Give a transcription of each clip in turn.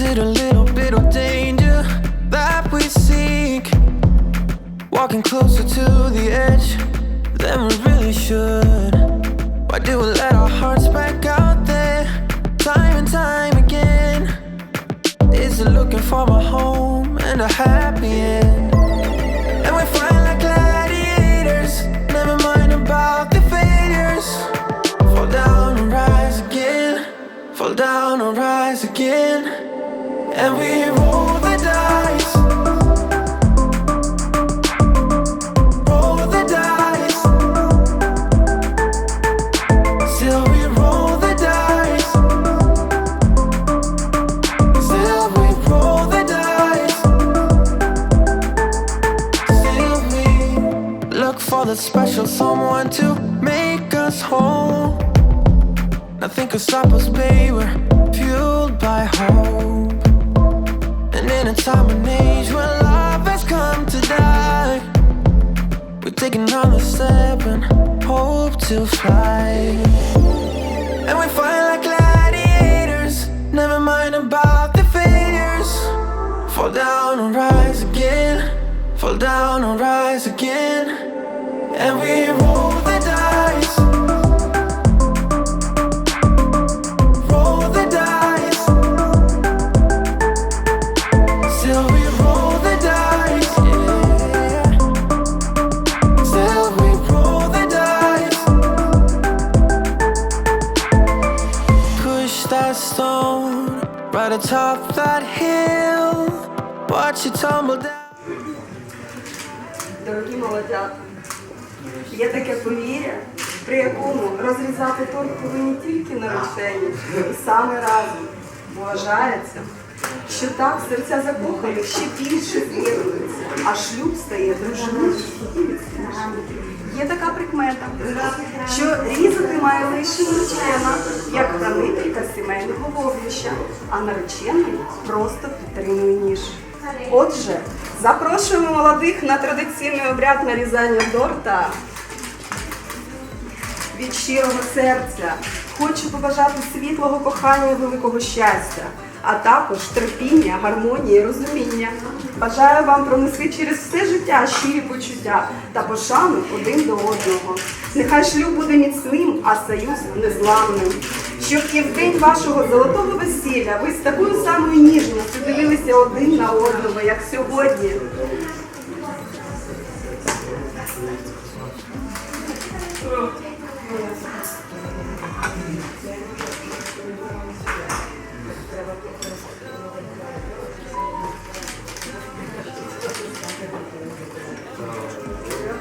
Is it a little bit of danger that we seek? Walking closer to the edge than we really should. Why do we let our hearts back out there time and time again? Is it looking for a home and a happy end? And we fight like gladiators, never mind about the failures. Fall down and rise again, fall down and rise again. Nothing could stop us, babe. We're fueled by hope. In a time and age when love has come to die, we're taking another step and hope to fly. And we fight like gladiators, never mind about the failures. Fall down and rise again, fall down and rise again. And we roll є таке повір'я, при якому розрізати торт повинні тільки наречені і саме разом. Вважається, що так серця закоханих ще більше з'єднуються, а шлюб стає дружиною. Є така прикмета, що різати має лише наречена, як хранителька сімейного вогнища, а наречений просто підтримує ніж. Отже, запрошуємо молодих на традиційний обряд нарізання торта. Від щирого серця хочу побажати світлого кохання і великого щастя, а також терпіння, гармонії, розуміння. Бажаю вам пронести через все життя щирі почуття та пошану один до одного. Нехай шлюб буде міцним, а союз незламним. Щоб і в день вашого золотого весілля ви з такою самою ніжністю дивилися один на одного, як сьогодні.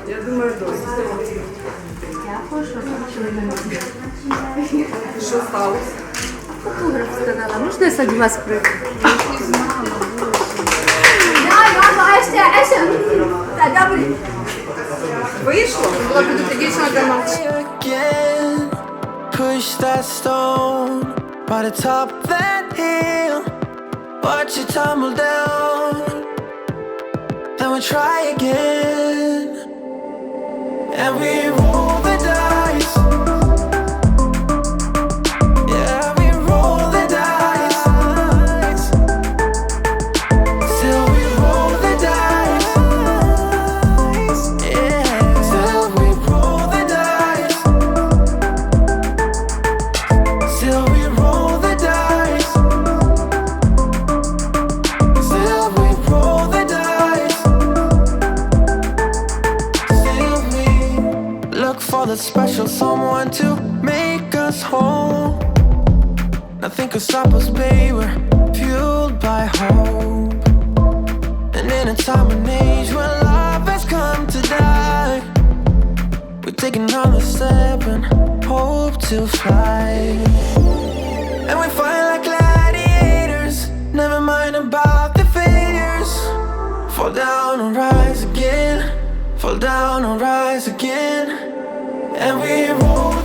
Я думаю, досить. Дякую, що бачили мене. Що сталося? Фотограф сказала, можна я сьогодні вас прийду? Да, мама, Ася, Ася. Та, добре. Вийшло? Була предупредительна для мамки. again. Push that stone right atop that hill. Watch it tumble down. Then we try again. And we roll for the special someone to make us whole. Nothing could stop us, babe. We're fueled by hope. And in a time and age when love has come to die, we take another step and hope to fly. And we fight like gladiators, never mind about the failures. Fall down and rise again, fall down and rise again. And we roll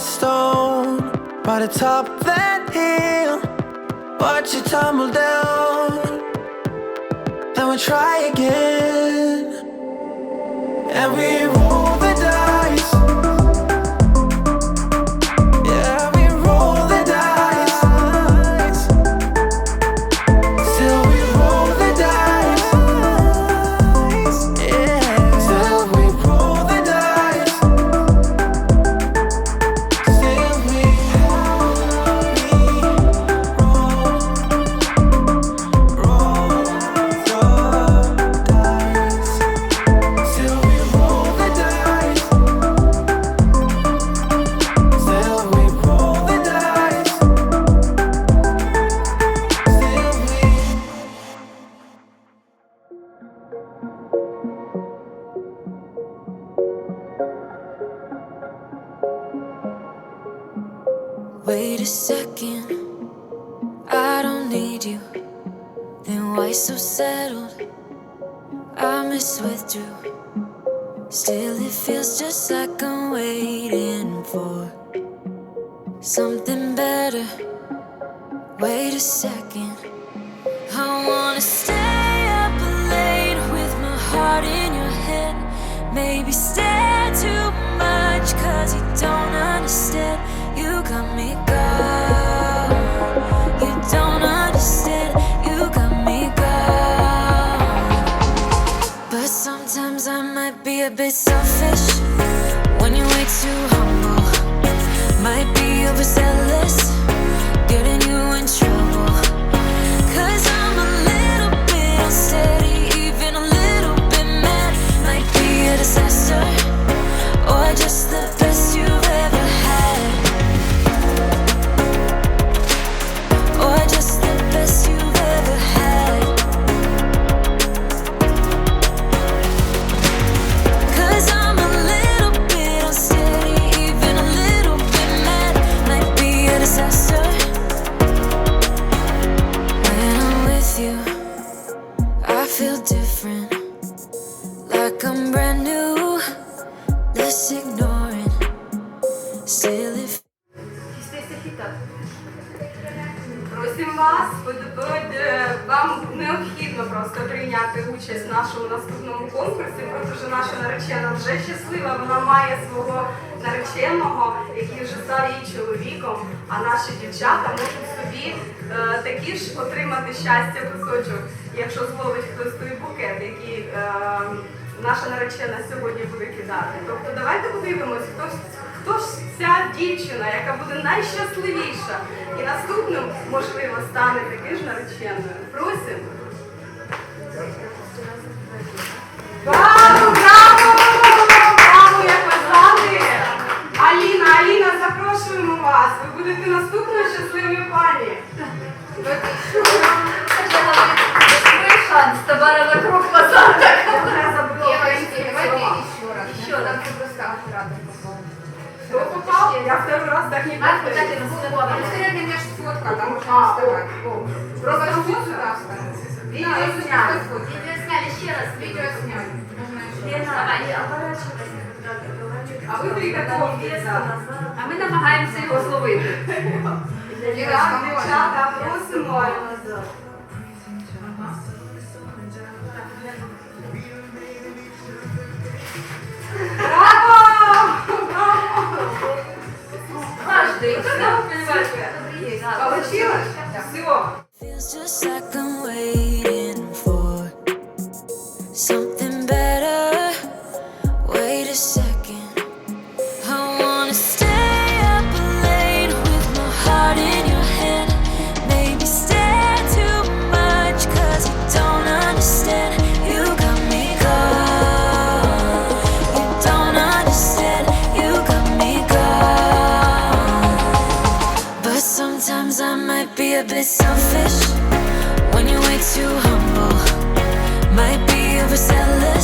stone by the top that hill, watch it tumble down. Then we try again, and we roll need you. Then why so settled? I miswithdrew. Still, it feels just like I'm waiting for something better. Wait a second, I wanna stay up late with my heart in your head. Maybe stare a bit selfish when you're way too humble. Might be overzealous, getting you in trouble. Cause I'm a little bit unsteady, even a little bit mad. Might be a disaster, or just прийняти участь в нашому наступному конкурсі, тому що наша наречена вже щаслива, вона має свого нареченого, який вже став її чоловіком, а наші дівчата можуть собі е, такі ж отримати щастя кусочок, якщо зловить хтось той букет, який е, наша наречена сьогодні буде кидати. Тобто давайте подивимось, хто, хто ж ця дівчина, яка буде найщасливіша і наступним, можливо, стане таки ж нареченою. Просимо. Gracias. А ви приготовтесь. А ми намагаємося його зловити. Так, дівчата, просимо. Получилось? Все. Too humble. Might be overzealous,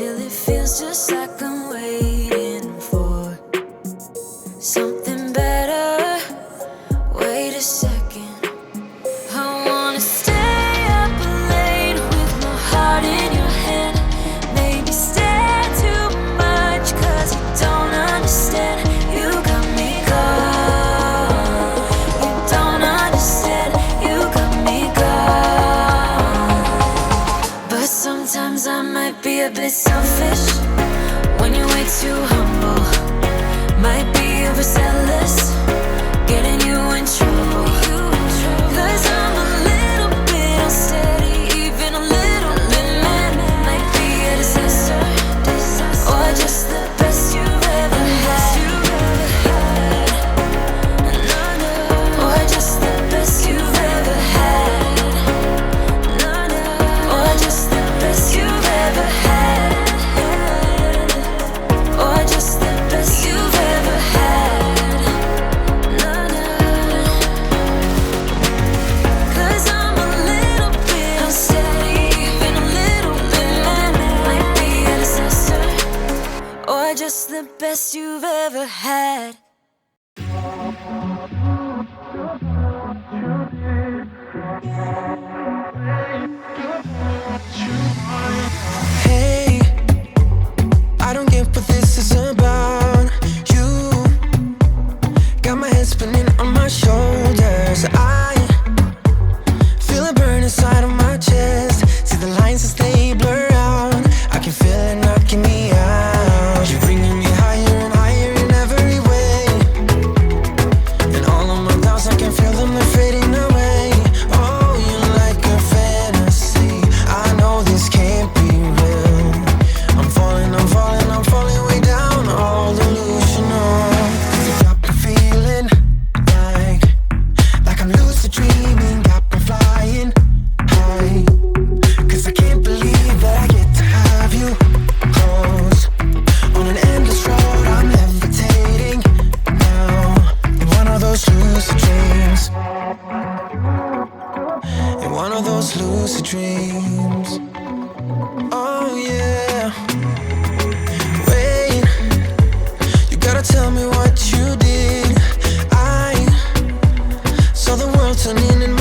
Still, it feels just like I'm waiting. turning and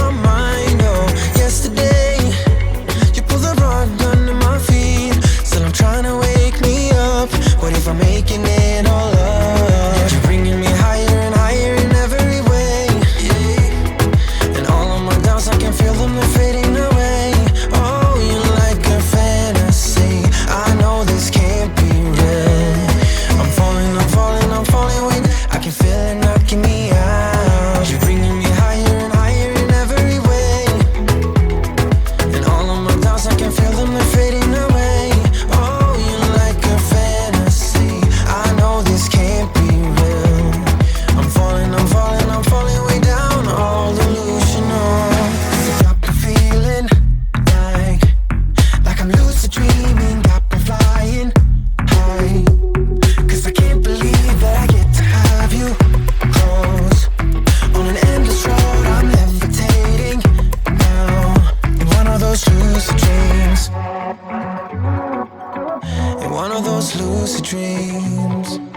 those lucid dreams.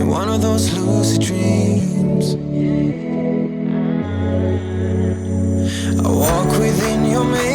In one of those lucid dreams, I walk within your maze.